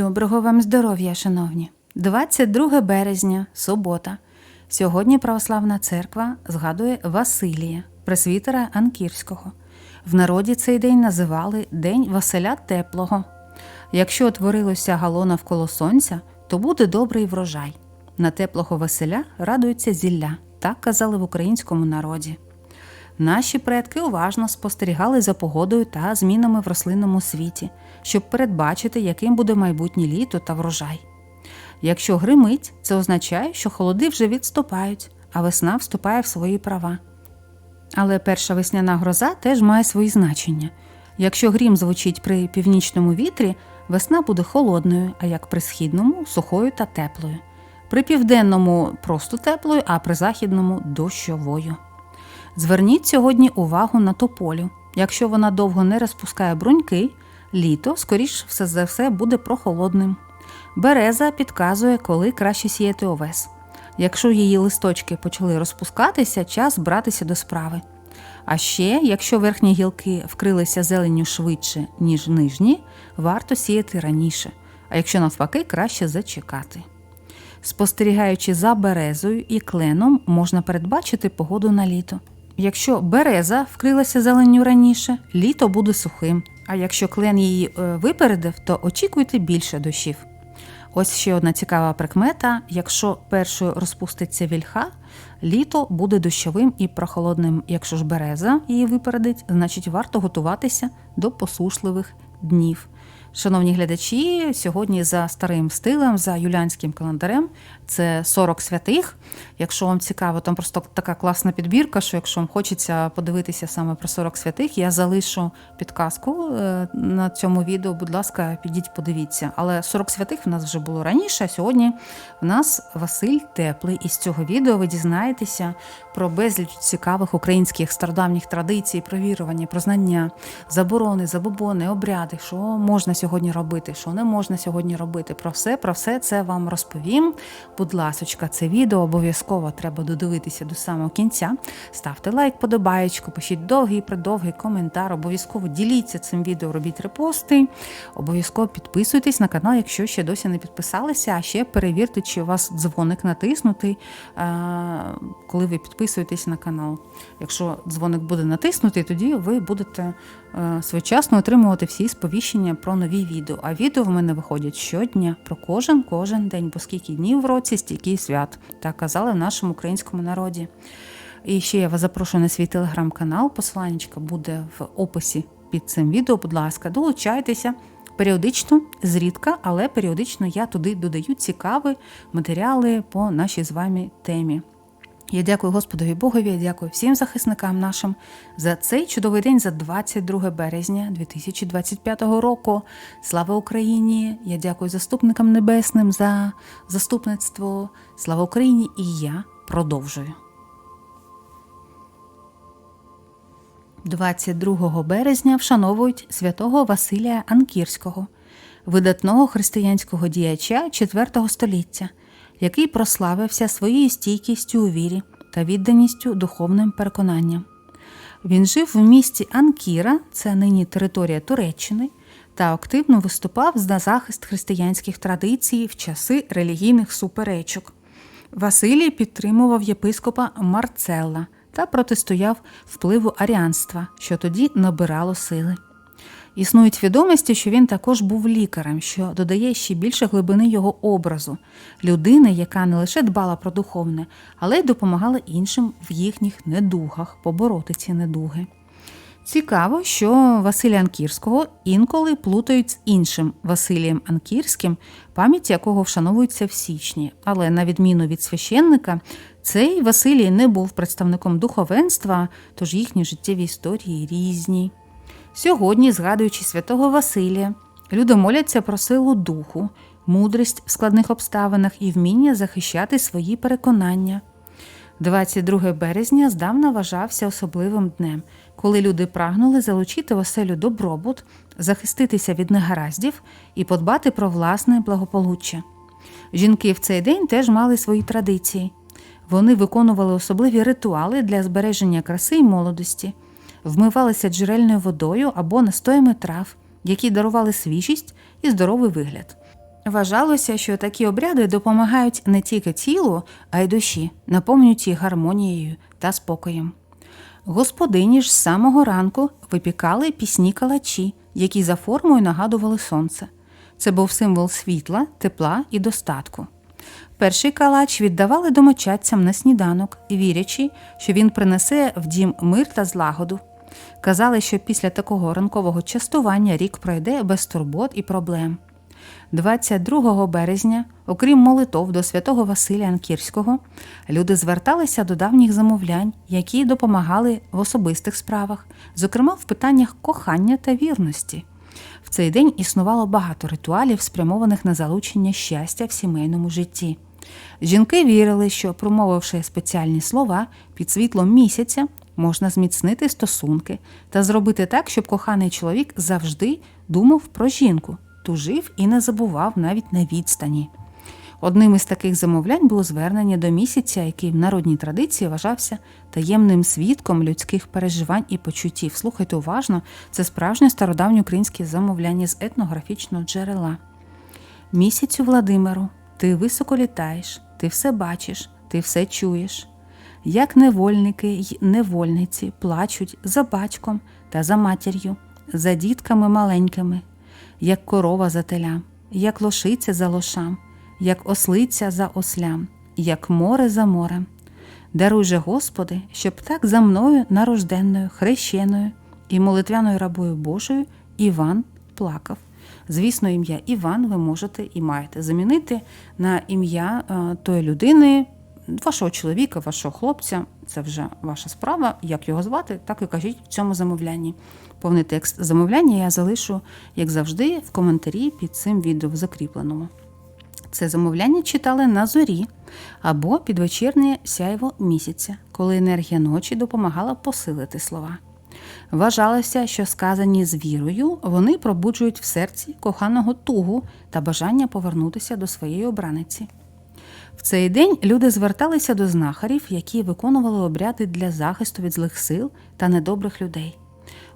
Доброго вам здоров'я, шановні! 22 березня, субота. Сьогодні Православна церква згадує Василія, пресвітера Анкірського. В народі цей день називали День Василя Теплого. Якщо утворилося гало навколо сонця, то буде добрий врожай. На теплого Василя радується зілля, так казали в українському народі. Наші предки уважно спостерігали за погодою та змінами в рослинному світі, щоб передбачити, яким буде майбутнє літо та врожай. Якщо гримить, це означає, що холоди вже відступають, а весна вступає в свої права. Але перша весняна гроза теж має свої значення. Якщо грім звучить при північному вітрі, весна буде холодною, а як при східному сухою та теплою. При південному просто теплою, а при західному дощовою. Зверніть сьогодні увагу на тополю. Якщо вона довго не розпускає бруньки, літо, скоріш все за все, буде прохолодним. Береза підказує, коли краще сіяти овес. Якщо її листочки почали розпускатися, час братися до справи. А ще, якщо верхні гілки вкрилися зеленню швидше, ніж нижні, варто сіяти раніше, а якщо навпаки, краще зачекати. Спостерігаючи за березою і кленом, можна передбачити погоду на літо. Якщо береза вкрилася зеленню раніше, літо буде сухим. А якщо клен її е, випередив, то очікуйте більше дощів. Ось ще одна цікава прикмета: якщо першою розпуститься вільха, літо буде дощовим і прохолодним. Якщо ж береза її випередить, значить варто готуватися до посушливих днів. Шановні глядачі, сьогодні за старим стилем, за юліанським календарем, це 40 святих. Якщо вам цікаво, там просто така класна підбірка, що якщо вам хочеться подивитися саме про 40 святих, я залишу підказку е, на цьому відео. Будь ласка, підіть, подивіться. Але 40 святих в нас вже було раніше. а Сьогодні в нас Василь Теплий. І з цього відео ви дізнаєтеся про безліч цікавих українських стародавніх традицій, про вірування, про знання, заборони, забобони, обряди, що можна сьогодні робити, що не можна сьогодні робити. Про все, про все це вам розповім. Будь ласочка, це відео обов'язково треба додивитися до самого кінця. Ставте лайк, подобаєчку, пишіть довгий, придовгий коментар. Обов'язково діліться цим відео, робіть репости. Обов'язково підписуйтесь на канал, якщо ще досі не підписалися. А ще перевірте, чи у вас дзвоник натиснутий, коли ви підписуєтесь на канал. Якщо дзвоник буде натиснутий, тоді ви будете своєчасно отримувати всі сповіщення про нові відео. А відео в мене виходять щодня про кожен кожен день, бо скільки днів в році, стільки свят. Так казали в нашому українському народі. І ще я вас запрошую на свій телеграм-канал. Посиланнячка буде в описі під цим відео. Будь ласка, долучайтеся. Періодично, зрідка, але періодично я туди додаю цікаві матеріали по нашій з вами темі. Я дякую Господові Богові, я дякую всім захисникам нашим за цей чудовий день, за 22 березня 2025 року. Слава Україні! Я дякую заступникам небесним за заступництво. Слава Україні! І я продовжую. 22 березня вшановують святого Василія Анкірського, видатного християнського діяча IV століття, який прославився своєю стійкістю у вірі та відданістю духовним переконанням. Він жив в місті Анкіра, це нині територія Туреччини, та активно виступав за захист християнських традицій в часи релігійних суперечок. Василій підтримував єпископа Марцелла та протистояв впливу аріанства, що тоді набирало сили. Існують відомості, що він також був лікарем, що додає ще більше глибини його образу, людини, яка не лише дбала про духовне, але й допомагала іншим в їхніх недугах побороти ці недуги. Цікаво, що Василя Анкірського інколи плутають з іншим Василієм Анкірським, пам'ять якого вшановується в січні. Але на відміну від священника, цей Василій не був представником духовенства, тож їхні життєві історії різні. Сьогодні, згадуючи святого Василія, люди моляться про силу духу, мудрість в складних обставинах і вміння захищати свої переконання. 22 березня здавна вважався особливим днем, коли люди прагнули залучити оселю добробут, захиститися від негараздів і подбати про власне благополуччя. Жінки в цей день теж мали свої традиції. Вони виконували особливі ритуали для збереження краси й молодості, вмивалися джерельною водою або настоями трав, які дарували свіжість і здоровий вигляд. Вважалося, що такі обряди допомагають не тільки тілу, а й душі, наповнюють їх гармонією та спокоєм. Господині ж з самого ранку випікали пісні калачі, які за формою нагадували сонце. Це був символ світла, тепла і достатку. Перший калач віддавали домочадцям на сніданок, вірячи, що він принесе в дім мир та злагоду. Казали, що після такого ранкового частування рік пройде без турбот і проблем. 22 березня, окрім молитов до святого Василія Анкірського, люди зверталися до давніх замовлянь, які допомагали в особистих справах, зокрема в питаннях кохання та вірності. В цей день існувало багато ритуалів, спрямованих на залучення щастя в сімейному житті. Жінки вірили, що, промовивши спеціальні слова під світлом місяця, можна зміцнити стосунки та зробити так, щоб коханий чоловік завжди думав про жінку, тужив і не забував навіть на відстані. Одним із таких замовлянь було звернення до місяця, який в народній традиції вважався таємним свідком людських переживань і почуттів. Слухайте уважно, це справжнє стародавнє українське замовляння з етнографічного джерела. Місяцю Владимиру, ти високо літаєш, ти все бачиш, ти все чуєш. Як невольники й невольниці плачуть за батьком та за матір'ю, за дітками маленькими, як корова за телям, як лошиця за лошам, як ослиця за ослям, як море за морем. Даруй же, Господи, щоб так за мною нарожденною, хрещеною і молитвяною рабою Божою Іван плакав. Звісно, ім'я Іван ви можете і маєте замінити на ім'я е, тої людини, вашого чоловіка, вашого хлопця. Це вже ваша справа. Як його звати, так і кажіть в цьому замовлянні. Повний текст замовляння я залишу, як завжди, в коментарі під цим відео в закріпленому. Це замовляння читали на зорі або під вечірнє сяйво місяця, коли енергія ночі допомагала посилити слова. Вважалося, що сказані з вірою вони пробуджують в серці коханого тугу та бажання повернутися до своєї обраниці. В цей день люди зверталися до знахарів, які виконували обряди для захисту від злих сил та недобрих людей.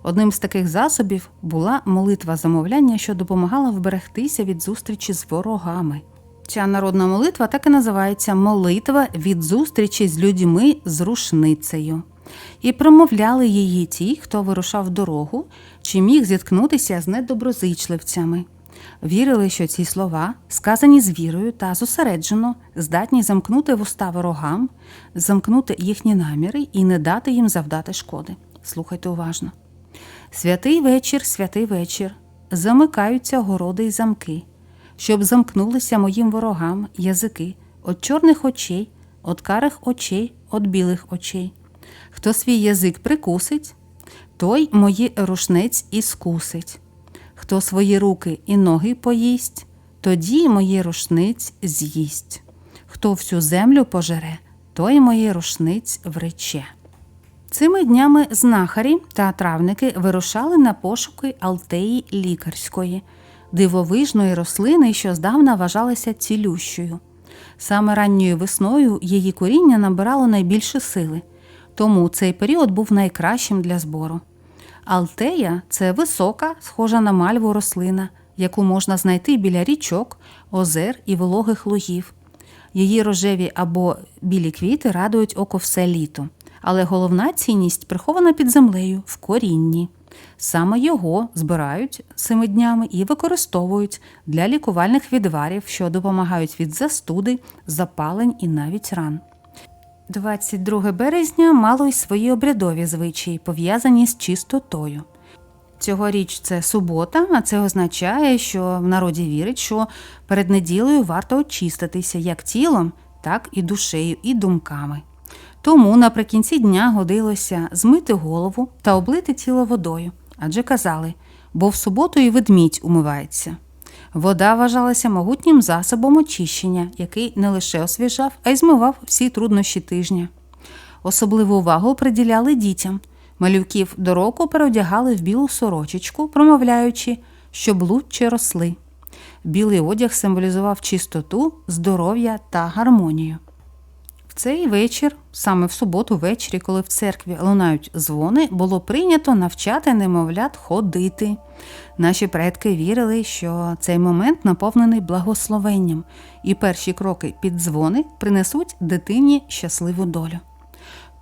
Одним з таких засобів була молитва замовляння, що допомагала вберегтися від зустрічі з ворогами. Ця народна молитва так і називається молитва від зустрічі з людьми з рушницею. І промовляли її ті, хто вирушав дорогу, чи міг зіткнутися з недоброзичливцями. Вірили, що ці слова, сказані з вірою та зосереджено, здатні замкнути вуста ворогам, замкнути їхні наміри і не дати їм завдати шкоди. Слухайте уважно. Святий вечір, святий вечір, замикаються городи й замки, щоб замкнулися моїм ворогам язики від чорних очей, від карих очей, від білих очей. Хто свій язик прикусить, той мої рушниць і скусить. Хто свої руки і ноги поїсть, тоді мої рушниць з'їсть. Хто всю землю пожере, той мої рушниць врече. Цими днями знахарі та травники вирушали на пошуки Алтеї лікарської, дивовижної рослини, що здавна вважалася цілющою. Саме ранньою весною її коріння набирало найбільше сили, тому цей період був найкращим для збору. Алтея це висока, схожа на мальву рослина, яку можна знайти біля річок, озер і вологих лугів. Її рожеві або білі квіти радують око все літо, але головна цінність прихована під землею в корінні. Саме його збирають цими днями і використовують для лікувальних відварів, що допомагають від застуди, запалень і навіть ран. 22 березня мало й свої обрядові звичаї, пов'язані з чистотою. Цьогоріч це субота, а це означає, що в народі вірить, що перед неділею варто очиститися як тілом, так і душею, і думками. Тому наприкінці дня годилося змити голову та облити тіло водою, адже казали, бо в суботу і ведмідь умивається. Вода вважалася могутнім засобом очищення, який не лише освіжав, а й змивав всі труднощі тижня. Особливу увагу приділяли дітям. Малюків до року переодягали в білу сорочечку, промовляючи, щоб лучче росли. Білий одяг символізував чистоту, здоров'я та гармонію. Цей вечір, саме в суботу ввечері, коли в церкві лунають дзвони, було прийнято навчати немовлят ходити. Наші предки вірили, що цей момент наповнений благословенням, і перші кроки під дзвони принесуть дитині щасливу долю.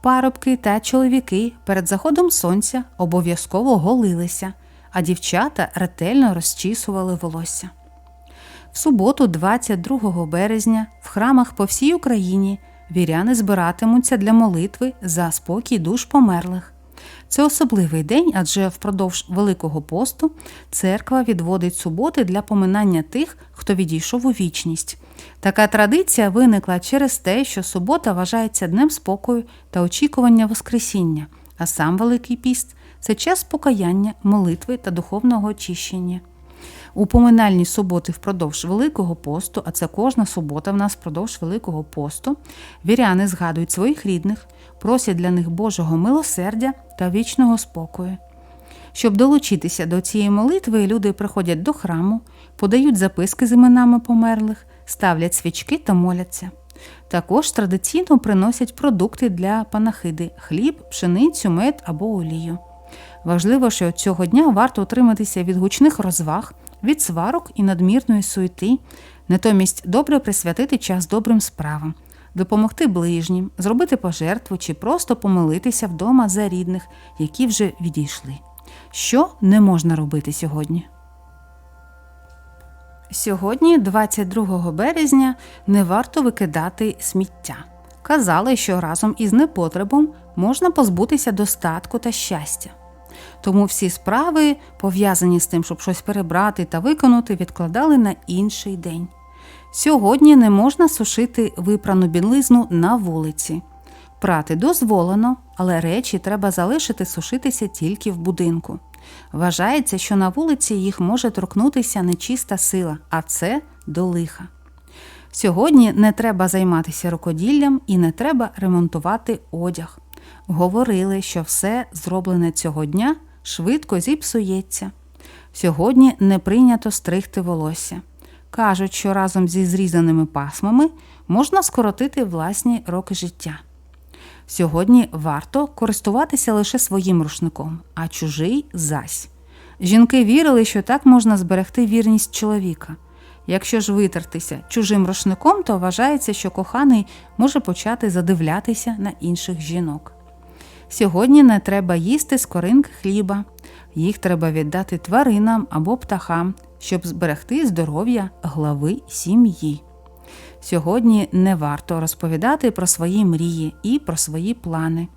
Парубки та чоловіки перед заходом сонця обов'язково голилися, а дівчата ретельно розчісували волосся. В суботу, 22 березня, в храмах по всій Україні віряни збиратимуться для молитви за спокій душ померлих. Це особливий день, адже впродовж Великого посту церква відводить суботи для поминання тих, хто відійшов у вічність. Така традиція виникла через те, що субота вважається днем спокою та очікування Воскресіння, а сам Великий піст це час покаяння, молитви та духовного очищення. У поминальні суботи впродовж Великого посту, а це кожна субота в нас впродовж Великого посту, віряни згадують своїх рідних, просять для них Божого милосердя та вічного спокою. Щоб долучитися до цієї молитви, люди приходять до храму, подають записки з іменами померлих, ставлять свічки та моляться. Також традиційно приносять продукти для панахиди хліб, пшеницю, мед або олію. Важливо, що цього дня варто утриматися від гучних розваг, від сварок і надмірної суєти, натомість добре присвятити час добрим справам, допомогти ближнім, зробити пожертву чи просто помолитися вдома за рідних, які вже відійшли. Що не можна робити сьогодні? Сьогодні, 22 березня, не варто викидати сміття. Казали, що разом із непотребом можна позбутися достатку та щастя. Тому всі справи, пов'язані з тим, щоб щось перебрати та виконати, відкладали на інший день. Сьогодні не можна сушити випрану білизну на вулиці. Прати дозволено, але речі треба залишити сушитися тільки в будинку. Вважається, що на вулиці їх може торкнутися нечиста сила, а це до лиха. Сьогодні не треба займатися рукоділлям і не треба ремонтувати одяг. Говорили, що все зроблене цього дня швидко зіпсується. Сьогодні не прийнято стригти волосся. Кажуть, що разом зі зрізаними пасмами можна скоротити власні роки життя. Сьогодні варто користуватися лише своїм рушником, а чужий зась. Жінки вірили, що так можна зберегти вірність чоловіка. Якщо ж витертися чужим рушником, то вважається, що коханий може почати задивлятися на інших жінок. Сьогодні не треба їсти скоринки хліба, їх треба віддати тваринам або птахам, щоб зберегти здоров'я глави сім'ї. Сьогодні не варто розповідати про свої мрії і про свої плани.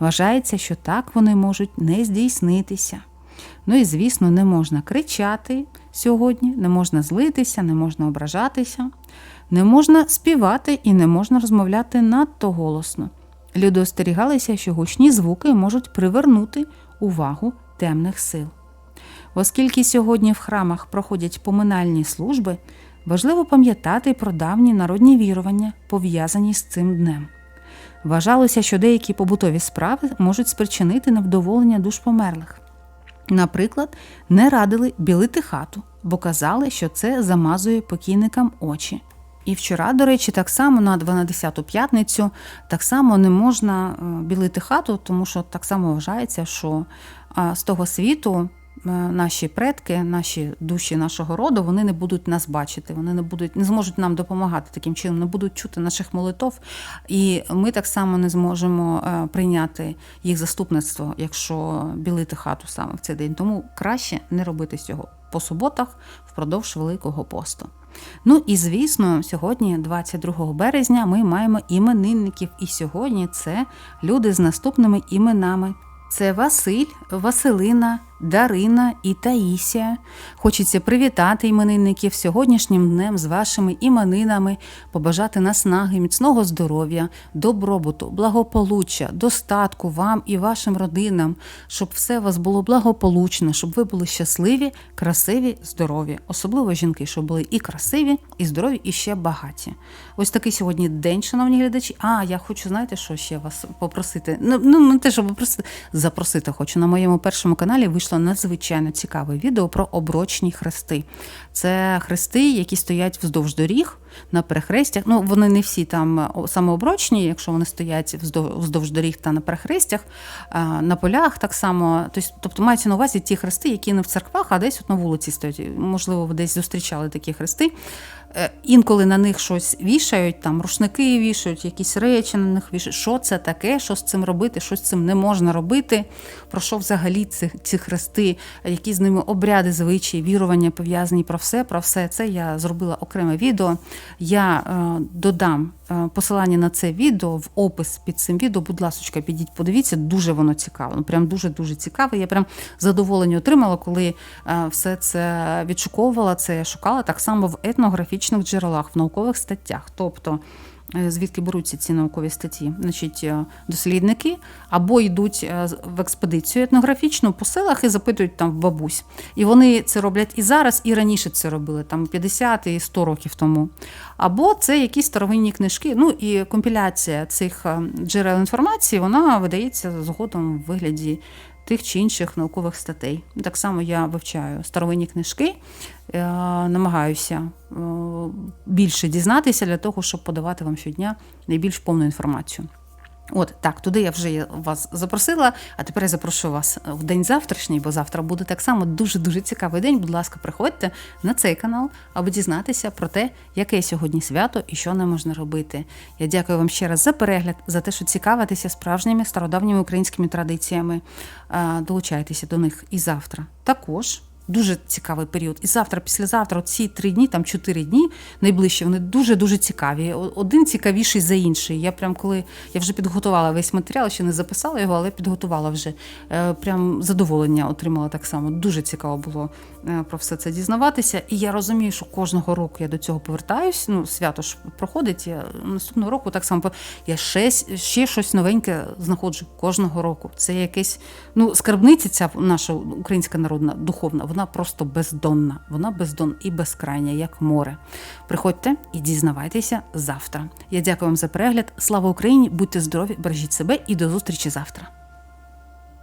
Вважається, що так вони можуть не здійснитися. Ну і, звісно, не можна кричати сьогодні, не можна злитися, не можна ображатися, не можна співати і не можна розмовляти надто голосно. Люди остерігалися, що гучні звуки можуть привернути увагу темних сил. Оскільки сьогодні в храмах проходять поминальні служби, важливо пам'ятати про давні народні вірування, пов'язані з цим днем. Вважалося, що деякі побутові справи можуть спричинити невдоволення душ померлих. Наприклад, не радили білити хату, бо казали, що це замазує покійникам очі. І вчора, до речі, так само на 12-ту п'ятницю так само не можна е, білити хату, тому що так само вважається, що з того світу наші предки, наші душі нашого роду, вони не будуть нас бачити, вони не будуть, не зможуть нам допомагати таким чином, не будуть чути наших молитов, і ми так само не зможемо прийняти їх заступництво, якщо білити хату саме в цей день. Тому краще не робити цього по суботах впродовж Великого посту. Ну і звісно, сьогодні, 22 березня, ми маємо іменинників, і сьогодні це люди з наступними іменами. Це Василь, Василина, Дарина і Таїсія. Хочеться привітати іменинників сьогоднішнім днем з вашими іменинами, побажати наснаги, міцного здоров'я, добробуту, благополуччя, достатку вам і вашим родинам, щоб все у вас було благополучно, щоб ви були щасливі, красиві, здорові. Особливо жінки, щоб були і красиві, і здорові, і ще багаті. Ось такий сьогодні день, шановні глядачі. А я хочу, знаєте, що ще вас попросити? Ну, ну не те, щоб попросити, запросити хочу на моєму першому каналі. Вийшло просто надзвичайно цікаве відео про оброчні хрести. Це хрести, які стоять вздовж доріг на перехрестях. Ну, вони не всі там о, саме оброчні, якщо вони стоять вздовж, доріг та на перехрестях, на полях так само. Тобто, тобто мається на увазі ті хрести, які не в церквах, а десь от на вулиці стоять. Можливо, ви десь зустрічали такі хрести. Е, Інколи на них щось вішають, там рушники вішають, якісь речі на них вішають. Що це таке, що з цим робити, що з цим не можна робити, про що взагалі ці, ці хрести, які з ними обряди, звичаї, вірування пов'язані про все. Про все це я зробила окреме відео. Я е, додам посилання на це відео в опис під цим відео. Будь ласка, підіть, подивіться, дуже воно цікаво. Ну, прям дуже дуже цікаве. Я прям задоволення отримала, коли е, все це відшуковувала, це я шукала так само в етнографічних джерелах, в наукових статтях. Тобто, е, звідки беруться ці наукові статті? Значить, е, дослідники або йдуть е, в експедицію етнографічну по селах і запитують там в бабусь. І вони це роблять і зараз, і раніше це робили, там 50 і 100 років тому. Або це якісь старовинні книжки. Ну і компіляція цих е, джерел інформації вона видається згодом в вигляді тих чи інших наукових статей. Так само я вивчаю старовинні книжки, е, намагаюся е, більше дізнатися для того, щоб подавати вам щодня найбільш повну інформацію. От так, туди я вже вас запросила, а тепер я запрошую вас в день завтрашній, бо завтра буде так само дуже дуже цікавий день. Будь ласка, приходьте на цей канал, аби дізнатися про те, яке сьогодні свято і що не можна робити. Я дякую вам ще раз за перегляд, за те, що цікавитеся справжніми стародавніми українськими традиціями. Е, Долучайтеся до них і завтра. Також. Дуже цікавий період. І завтра, післязавтра, ці три дні, там чотири дні найближчі, вони дуже дуже цікаві. Один цікавіший за інший. Я прям коли я вже підготувала весь матеріал, ще не записала його, але підготувала вже. Е, Прям задоволення отримала так само. Дуже цікаво було е, про все це дізнаватися. І я розумію, що кожного року я до цього повертаюсь. Ну, свято ж проходить. Я наступного року так само я ще, ще щось новеньке знаходжу кожного року. Це якесь ну скарбниця ця наша українська народна духовна, вона просто бездонна. Вона бездонна і безкрайня, як море. Приходьте і дізнавайтеся завтра. Я дякую вам за перегляд. Слава Україні! Будьте здорові, бережіть себе і до зустрічі завтра.